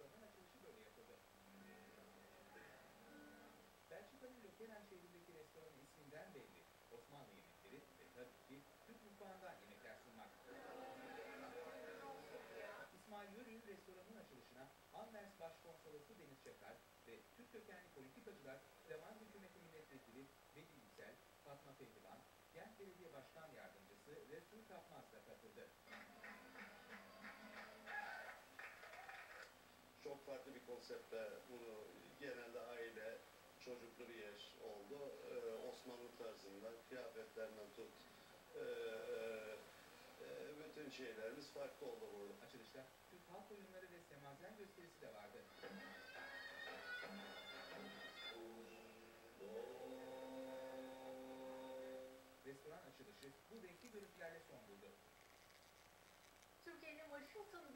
Restoranın açılışı böyle yapıldı. Belçika'nın Lokeren şehrindeki restoranın isminden belli. Osmanlı yemekleri ve tabii ki Türk mutfağından yemekler sunmak. İsmail Yörük'ün restoranın açılışına Anvers Başkonsolosu Deniz Çakar ve Türk kökenli politikacılar Devam Hükümeti Milletvekili Veli Yüksel, Fatma Pehlivan, Gent Belediye Başkan Yardımcısı Resul Kapmaz Konseptte bunu genelde aile, çocuklu bir yer oldu. Ee, Osmanlı tarzında kıyafetlerinden tut, ee, ee, bütün şeylerimiz farklı oldu burada. Açılışta Türk halk oyunları ve semazen gösterisi de vardı. Restoran açılışı bu renkli görüntülerle son buldu. Türkiye'nin Washington